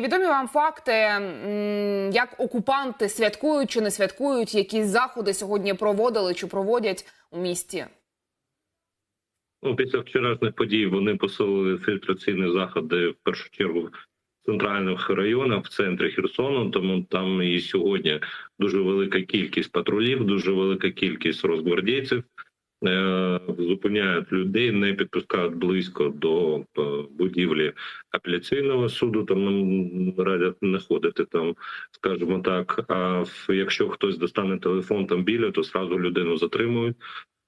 Відомі вам факти, як окупанти святкують чи не святкують, які заходи сьогодні проводили чи проводять у місті? Ну, після вчорашніх подій вони посилили фільтраційні заходи в першу чергу в центральних районах, в центрі Херсону. Тому там і сьогодні дуже велика кількість патрулів, дуже велика кількість розгвардійців. Е, Зупиняють людей, не підпускають близько до е, будівлі апеляційного суду. Там нам радять не ходити там, скажімо так. А якщо хтось достане телефон там біля, то сразу людину затримують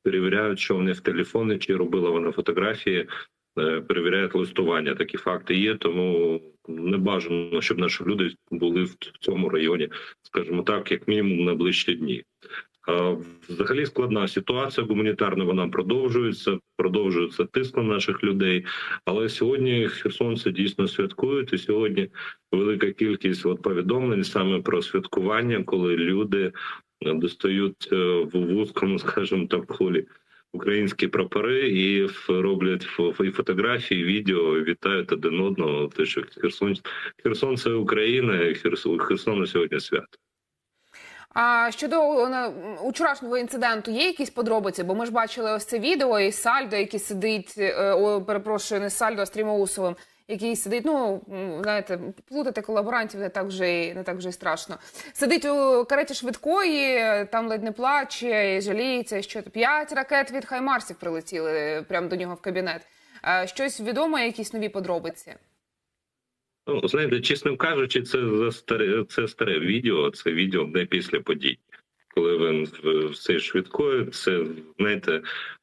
перевіряють, що в них в телефоні, чи робила вона фотографії, е, перевіряють листування. Такі факти є, тому не бажано, щоб наші люди були в цьому районі, скажімо так, як мінімум на ближчі дні. Взагалі складна ситуація гуманітарна. Вона продовжується, продовжується тиск на наших людей. Але сьогодні херсонці дійсно святкують. І сьогодні велика кількість от повідомлень саме про святкування, коли люди е, достають е, в вузькому, скажімо так, колі українські прапори і роблять і фотографії, відео, вітають один одного. Те, що Херсон, Херсон це Україна, Херсон, Херсон сьогодні свято. А щодо учорашнього інциденту, є якісь подробиці? Бо ми ж бачили ось це відео і Сальдо, який сидить, е, перепрошую, не Сальдо, а Стрімоусовим, який сидить. Ну знаєте, плутати колаборантів не так вже й не так вже й страшно. Сидить у кареті швидкої, там ледь не плаче, і жаліється, що п'ять ракет від Хаймарсів прилетіли прямо до нього в кабінет. Е, Щось відомо, якісь нові подробиці? Ну, знаєте, чесно кажучи, це за старе це старе відео. Це відео не після подій. Коли він все швидкою, це знаєте,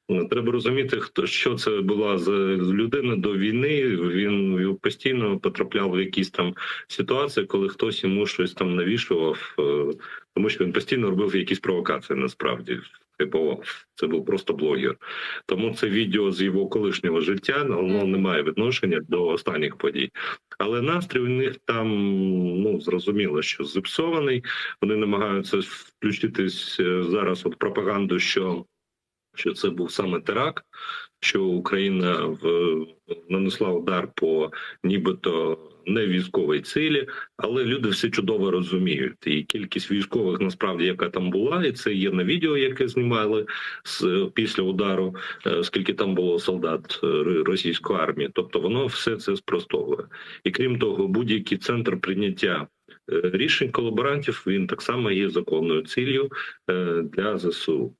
ну, треба розуміти, хто що це була за людина до війни. Він постійно потрапляв в якісь там ситуації, коли хтось йому щось там навішував, е, тому що він постійно робив якісь провокації. Насправді типу, це був просто блогер. Тому це відео з його колишнього життя воно не має відношення до останніх подій. Але настрій у них там ну зрозуміло, що зіпсований. Вони намагаються включитись е, зараз от пропаганду, що, що це був саме теракт, що Україна в нанесла удар по нібито не військовій цілі, але люди все чудово розуміють. І кількість військових насправді, яка там була, і це є на відео, яке знімали з після удару, е, скільки там було солдат е, російської армії. Тобто воно все це спростовує. І крім того, будь-який центр прийняття е, рішень колаборантів він так само є законною ціллю для ЗСУ.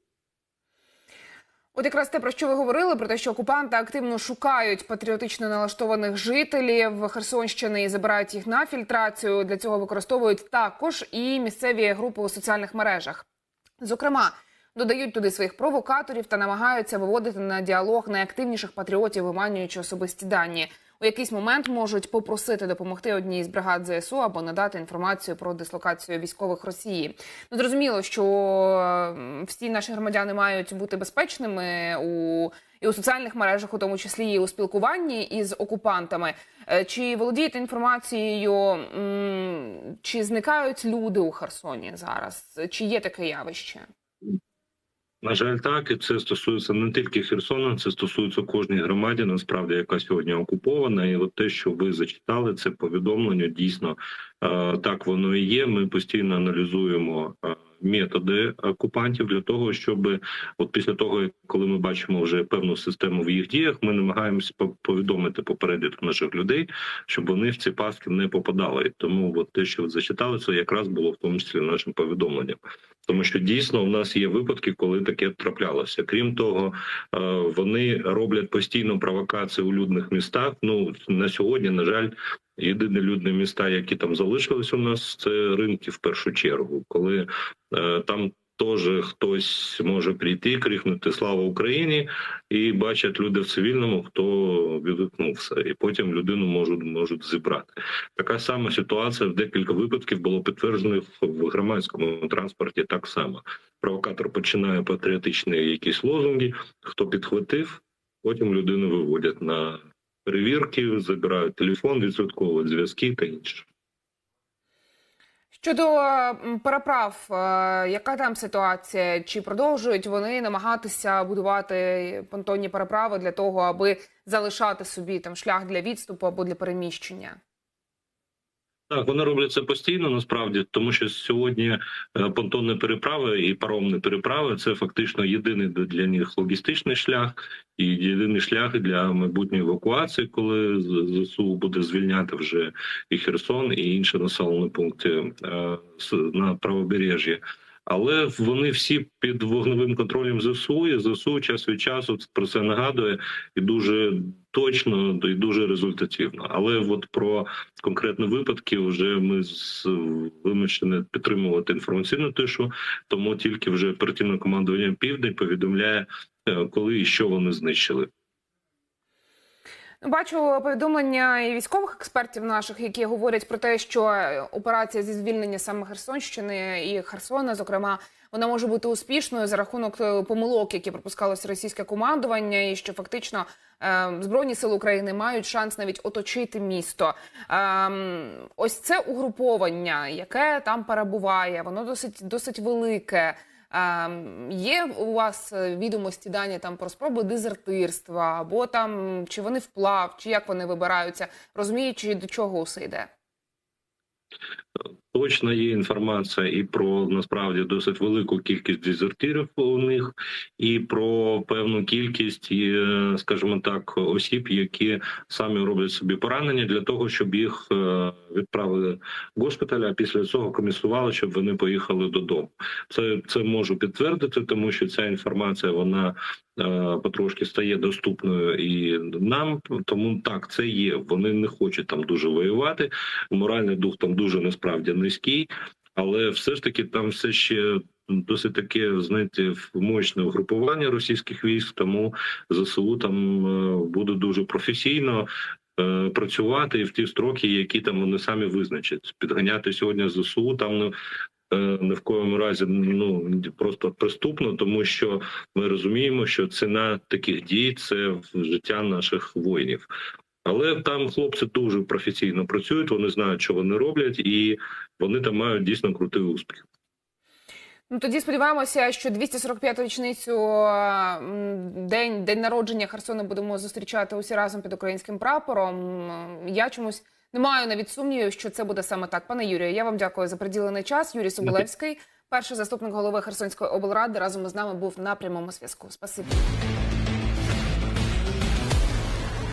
От якраз те, про що ви говорили, про те, що окупанти активно шукають патріотично налаштованих жителів Херсонщини і забирають їх на фільтрацію. Для цього використовують також і місцеві групи у соціальних мережах. Зокрема, додають туди своїх провокаторів та намагаються виводити на діалог найактивніших патріотів, виманюючи особисті дані. У якийсь момент можуть попросити допомогти одній з бригад ЗСУ або надати інформацію про дислокацію військових Росії. Ну зрозуміло, що всі наші громадяни мають бути безпечними у і у соціальних мережах, у тому числі і у спілкуванні із окупантами. Е, Чи володієте інформацією, чи зникають люди у Херсоні зараз? Чи є таке явище? На жаль, так і це стосується не тільки Херсона, це стосується кожної громаді, насправді, яка сьогодні окупована. І от те, що ви зачитали, це повідомлення дійсно е, так воно і є. Ми постійно аналізуємо е, методи окупантів для того, щоб от після того, коли ми бачимо вже певну систему в їх діях, ми намагаємося по- повідомити попередити наших людей, щоб вони в ці пастки не попадали. Тому от те, що ви зачитали, це якраз було в тому числі нашим повідомленням. Тому що дійсно в нас є випадки, коли таке траплялося. Крім того, е, вони роблять постійно провокації у людних містах. Ну на сьогодні, на жаль, єдині людні міста, які там залишились у нас, це ринки в першу чергу, коли е, там. Теж хтось може прийти, крикнути Слава Україні, і бачать люди в цивільному, хто відгукнувся, і потім людину можуть можуть зібрати. Така сама ситуація в декілька випадків було підтверджено в громадському транспорті. Так само провокатор починає патріотичні якісь лозунги. Хто підхватив, потім людину виводять на перевірки, забирають телефон, відсотковують зв'язки та інше. Щодо переправ, е, яка там ситуація? Чи продовжують вони намагатися будувати понтонні переправи для того, аби залишати собі там шлях для відступу або для переміщення? Так, вони роблять це постійно насправді, тому що сьогодні е, понтонні переправи і паромні переправи це фактично єдиний для них логістичний шлях і єдиний шлях для майбутньої евакуації, коли ЗСУ буде звільняти вже і Херсон, і інші населені пункти е, на правобережжі. Але вони всі під вогневим контролем ЗСУ, і ЗСУ час від часу про це нагадує і дуже точно і дуже результативно. Але от про конкретні випадки вже ми з вимушені підтримувати інформаційну тишу, тому тільки вже оперативне командування Південь повідомляє, е, коли і що вони знищили. Бачу повідомлення і військових експертів наших, які говорять про те, що операція зі звільнення саме Херсонщини і Херсона, зокрема, вона може бути успішною за рахунок е, помилок, які пропускалося російське командування, і що фактично е, збройні сили України мають шанс навіть оточити місто. Ем, ось це угруповання, яке там перебуває, воно досить досить велике. Є у вас е, відомості дані там про спроби дезертирства, або там чи вони вплав, чи як вони вибираються, розуміючи до чого усе йде? Точно є інформація і про насправді досить велику кількість дезертирів у них, і про певну кількість, е, скажімо так, осіб, які самі роблять собі поранення для того, щоб їх е, відправили в госпіталь, а після цього комісували, щоб вони поїхали додому. Це це можу підтвердити, тому що ця інформація вона е, потрошки стає доступною і нам. Тому так це є. Вони не хочуть там дуже воювати. Моральний дух там дуже насправді низький, але все ж таки там все ще. Досить таке, знаєте, мощне угрупування російських військ, тому ЗСУ там е, буде дуже професійно е, працювати і в ті строки, які там вони самі визначать. Підганяти сьогодні ЗСУ там ну, е, в коєму разі ну просто преступно, тому що ми розуміємо, що ціна таких дій це життя наших воїнів. Але там хлопці дуже професійно працюють, вони знають, що вони роблять, і вони там мають дійсно крутий успіх. Ну тоді сподіваємося, що 245-ту річницю день, день народження Херсона будемо зустрічати усі разом під українським прапором. Я чомусь не маю навіть сумнівів, що це буде саме так. Пане Юрію, я вам дякую за приділений час. Юрій Соболевський, перший заступник голови Херсонської облради, разом із нами був на прямому зв'язку. Спасибі.